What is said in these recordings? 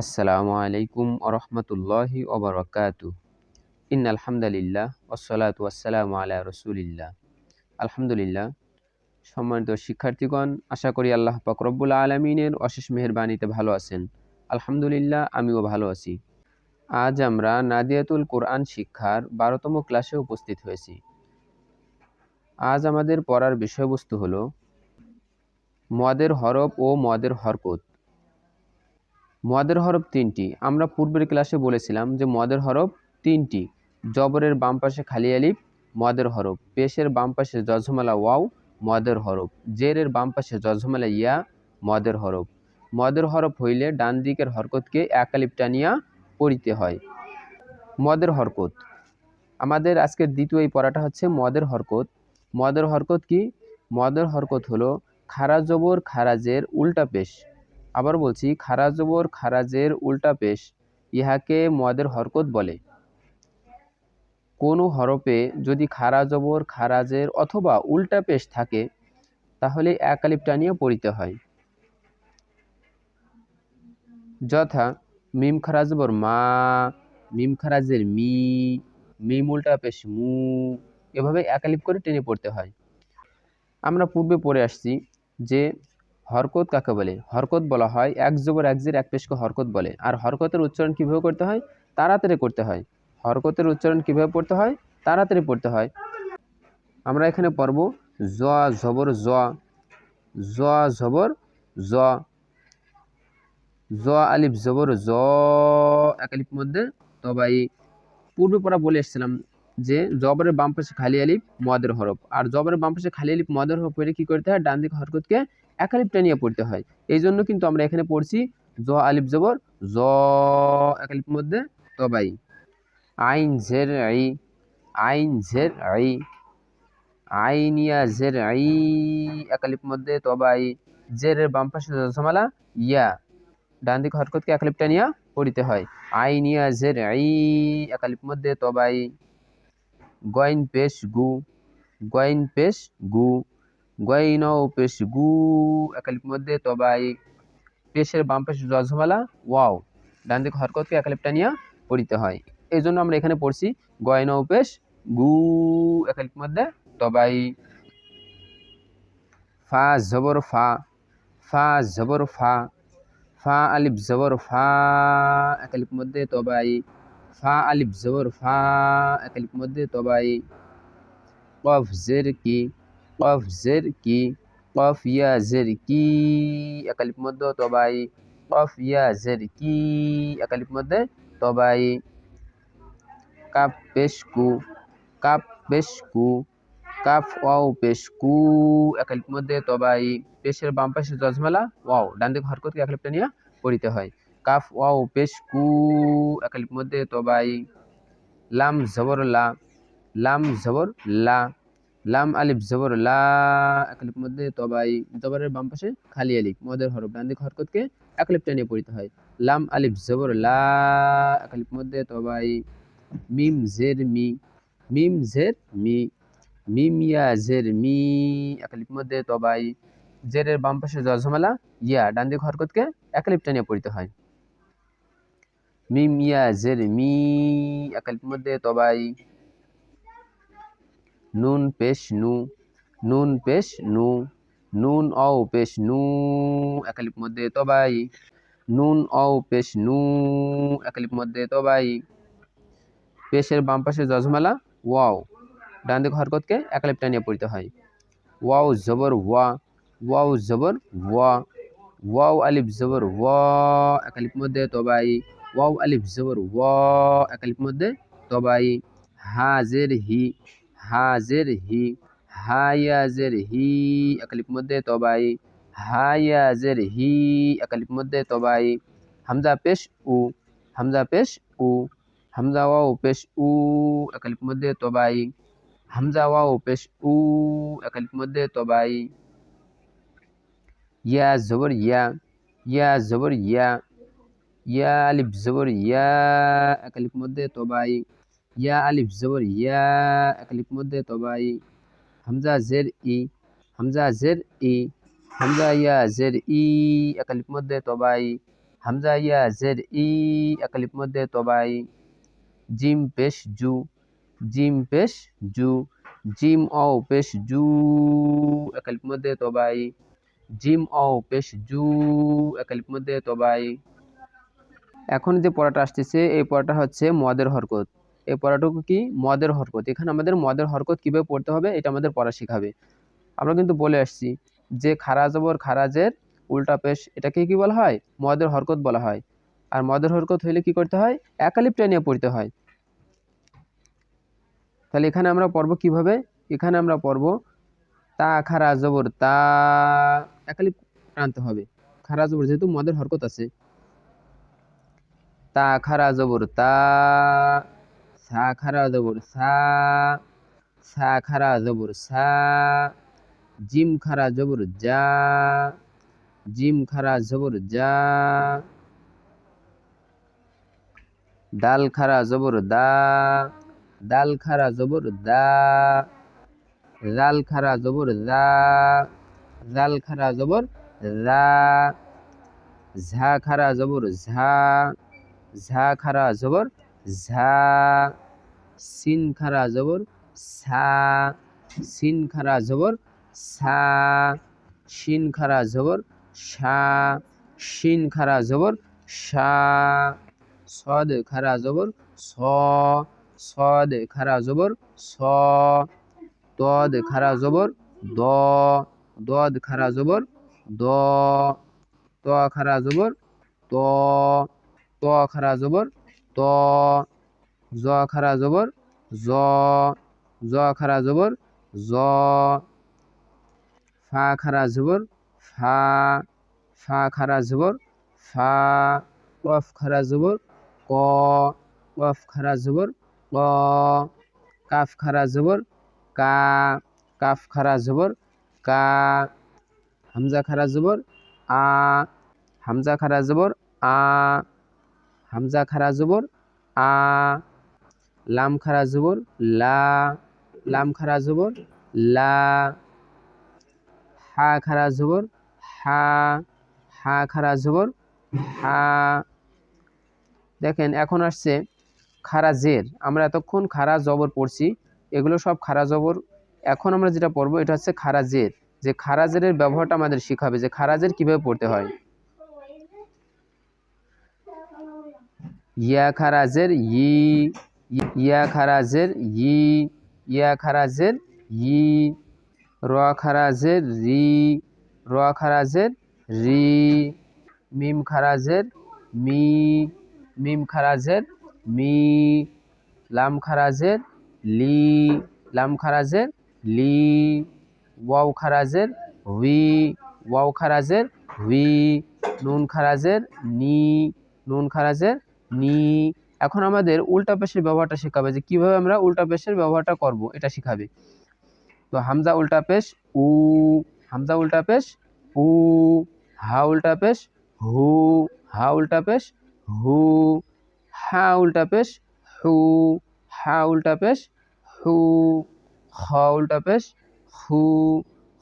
আসসালামু আলাইকুম আরহামতুল্লাহি ওবরাকাতু ইন আলহামদুলিল্লাহ ওসলাত ওয়াসালাম আলা রসুলিল্লাহ। আলহামদুলিল্লাহ, সম্মানিত শিক্ষার্থীগণ, আশা করি আল্লাহ পাক রব্বুল আলমিনের অশেষ মেহরবানিতে ভালো আছেন। আলহামদুলিল্লাহ, আমিও ভালো আছি। আজ আমরা নাদিয়াতুল কোরআন শিক্ষার বারোতম ক্লাসে উপস্থিত হয়েছি। আজ আমাদের পড়ার বিষয়বস্তু হল মদের হরফ ও মদের হরকত। মদের হরফ তিনটি। আমরা পূর্বের ক্লাসে বলেছিলাম যে মদের হরফ তিনটি। জবরের বাম পাশে খালি আলিফ, মদের হরফ। পেশের বাম পাশে জজমালা ওয়াও, মদের হরফ। জেরের বাম পাশে জজমালা ইয়া, মদের হরফ। মদের হরফ হইলে ডান দিকের হরকতকে এক আলিফ টানিয়া পড়িতে হয়। মদের হরকত। আমাদের আজকের দ্বিতীয় এই পড়াটা হচ্ছে মদের হরকত। মদের হরকত কি? মদের হরকত হলো খারা জবর খারাজের উল্টা পেশ। আবার বলছি, খারা জবর খারাজের উল্টা পেশ, ইহাকে মদের হরকত বলে। কোনো হরফে যদি খারা জবর খারাজের অথবা উল্টা পেশ থাকে, তাহলে এক আলিফ টানিয়ে পড়িতে হয়। যথা, মিম খারাজবর মা, মিম খারাজের মি, মিম উল্টা পেশ মু, এভাবে একালিপ করে টেনে পড়তে হয়। আমরা পূর্বে পড়ে আসছি যে হরকত কাকে বলে? হরকত বলা হয়, এক জবর এক জের এক পেশকে হরকত বলে। আর হরকতের উচ্চারণ কীভাবে করতে হয়? তাড়াতাড়ি করতে হয়। হরকতের উচ্চারণ কীভাবে পড়তে হয়? তাড়াতাড়ি পড়তে হয়। আমরা এখানে পড়ব, জ, জবর, জ। জ, জবর, জ। জ, আলিফ, জবর, জ। এক আলিফ মধ্যে তবাই পূর্বে পড়া বলে এসেছিলাম যে, জবরের বাম পাশে খালি আলিফ, মদের হরফ। আর জবরের বাম পাশে খালি আলিফ, মদের হরফ হলে কি করতে হয়? ডান দিকে হরকতকে এক আলিফ টানিয়ে পড়তে হয়। এই জন্য কিন্তু আমরা এখানে পড়ছি জ আলিফ জবর, জ এক আলিফ মধ্যে তবাই। আইন জের আই, আইন জের আই, আইনিয়া জের আই এক আলিফ মধ্যে তবাই। জেরের বাম পাশে জমালা ইয়া। ডান দিকে হরকতকে এক আলিফ টানিয়া পড়িতে হয়। আইনিয়া জের আই এক আলিফ মধ্যে তবাই। গয়ন পেশ গু গয়ন পেশ গু। গয়ন পেশ গু একালিপ মধ্যে, তবাই। পেশের বাম পেশ জজমালা ওয়াও। ডান দিকে হরকতকে একালিপ টানিয়া পড়িতে হয়। এই জন্য আমরা এখানে পড়ছি গয়ন পেশ গু একালিপ মধ্যে, তবাই। ফা, জবর ফা ফা, জবর ফা ফা, আলিফ, জবর ফা একালিপ মধ্যে, তবাই। ফা, আলিফ, জবর ফা একালিপ মধ্যে, তবাই। কফ, জের, কি? কফ ইয়া জের কি একালিপ মধ্যে তবাই কফ ইয়া জের কি একালিপ মধ্যে তবাই কাপ পেশ কাপ পেশ কাফ ওয়াও পেশ কু একালিপ মধ্যে তবাই পেশের বাম পাশে জজমালা ওয়াও ডান দিকে হরকতকে একালিপটা নিয়ে পড়িতে হয়। কাফ ওয়াও পেশ কু একালিপ মধ্যে তবাই লাম জবর লা লাম জবর লা লাম আলিফ জবর, লা মধ্যে তবাই, জবরের বাম পাশে খালি আলিফ, মদের হরফ, ডান দিক হরকতকে একালিপটা নিয়ে পড়িতে হয়। লাম আলিফ জবর, লা মধ্যে তবাই, মিম জের মি, মিম জের মি, মিম ইয়া জের মি একালিপ মধ্যে তবাই, জেরের বাম পাশে জজমালা ইয়া, ডান দিক হরকতকে একালিপটা নিয়ে পড়িতে হয়। মিম ইয়া জের মি একালিপ মধ্যে তবাই নুন পেশ নু, নুন পেশ নু, নুন অও পেশ নু, একালিপ মধ্যে তবাই নুন অও পেশ নু, একালিপ মধ্যে তবাই পেশের বাম পাশে জজমালা ওয়াও, ডান দিকে হরকতকে একালিপ টানিয়ে পড়তে হয়। ওয়াও জবর ওয়া, ওয়াও জবর ওয়া, ওয়াও আলিফ জবর ওয়া, একালিপ মধ্যে তবাই ওয়াও আলিফ জবর ওয়া, একালিপ মধ্যে তবাই হাজের হি হাজের হি হায়াজের হি একালিপ মধ্যে তবাই হায়াজের হি একালিপ মধ্যে তবাই হামজা পেশ উ হামজা পেশ উ হামজা ওয়াও পেশ উ একালিপ মধ্যে তবাই হামজা ওয়াও পেশ উ একালিপ মধ্যে তবাই ইয়া জবর ইয়া ইয়া জবর ইয়া ইয়া আলিফ জবর ইয়া একালিপ মধ্যে তবাই ইয়া আলিফ জবর ইয়া একালিপ মধ্যে তবাই হামজা জের ই হামজা জের ই হামজা ইয়া জের ই একালিপ মধ্যে তবাই হামজা ইয়া জের ই একালিপ মধ্যে তবাই জিম পেশ জু জিম পেশ জু জিম অ পেশ জু একালিপ মধ্যে তবাই জিম অ পেশ জু একালিপ মধ্যে তবাই এখন যে পড়াটা আসতেছে, এই পড়াটা হচ্ছে মদের হরকত। এই পড়াটুকু কি মদের হরকত? এখানে আমাদের মদের হরকত কীভাবে পড়তে হবে এটা আমাদের পড়া শেখাবে। আমরা কিন্তু বলে আসছি যে খারা জবর খারাজের উল্টা পেশ এটাকে কি বলা হয়? মদের হরকত বলা হয়। আর মদের হরকত হইলে কি করতে হয়? একালিপটা নিয়ে পড়তে হয়। তাহলে এখানে আমরা পড়ব কীভাবে? এখানে আমরা পড়ব তা খারা জবর তা একালিপ টানতে হবে। খারা জবর যেহেতু মদের হরকত আছে। তা খারা জবর তা সা খারা সা সা জবর সা জিম খারা জবর যা জিম খারা জবর যা দাল খারা জবর দা দাল খারা জবর দা জাল খারা জবর দা জাল খারা জবর দা ঝা খারা জবর ঝা ঝা খারা জবর ঝা সিন খারা জবর সা সিন খারা জবর সা শিন খারা জবর সা শিন খারা জবর সা সদ খারা জবর স সদ খারা জবর স দদ খারা জবর দ দদ খারা জবর দ ত খারা জবর ত ত খারা জবর ত জ খারা জবর জ জ খারা জবর জ ফা খারা জবর ফা ফা খারা জবর ফা কফ খারা জবর ক কফ খারা জবর ক কাফ খারা জবর কা কাফ খারা জবর কা হামজা খারা জবর আ হামজা খারা জবর আ হামজা খারা জবর, আ, লাম খারা জবর, লা, লাম খারা জবর, লা, হা খারা জবর, হা হা খারা জবর, হা। দেখেন, এখন আসছে খারা জের। আমরা এতক্ষণ খারা জবর পড়ছি, এগুলো সব খারা জবর। এখন আমরা যেটা পড়ব, এটা হচ্ছে খারা জের। যে খারা জেরের ব্যবহারটা আমাদের শিখাবে, যে খারা জের কীভাবে পড়তে হয়। ইয়া খারাজের ই ইয়া খারাজের ই ইয়া খারাজের ই র খারাজের রি র খারাজের রি মিম খারাজের মি মিম খারাজের মি লাম খারাজের লি লাম খারাজের লি ওয়াও খারাজের উই ওয়াও খারাজের খারাজের নি নুন নি এখন আমাদের উল্টা পেশের ব্যবহারটা শেখাবে যে কীভাবে আমরা উল্টা পেশের ব্যবহারটা করব এটা শেখাবে তো হামজা উল্টা পেশ উ হামজা উল্টা পেশ উ হা উল্টা পেশ হু হা উল্টা পেশ হু হা উল্টা পেশ হু হা উল্টা পেশ হু খ উল্টা পেশ হু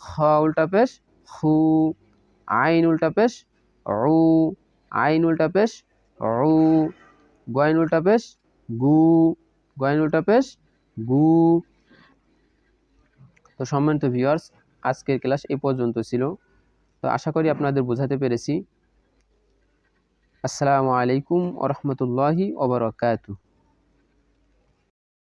খ উল্টা পেশ হু আইন উল্টা পেশ উ আইন উল্টা পেশ উ গয়ন উল্টা পেশ গু গয়ন উল্টা পেশ গু। তো সম্মানিত ভিউয়ার্স আজকের ক্লাস এ পর্যন্ত ছিল। তো আশা করি আপনাদের বোঝাতে পেরেছি। আসসালামু আলাইকুম ওরহমতুল্লাহি ওবরাকাতু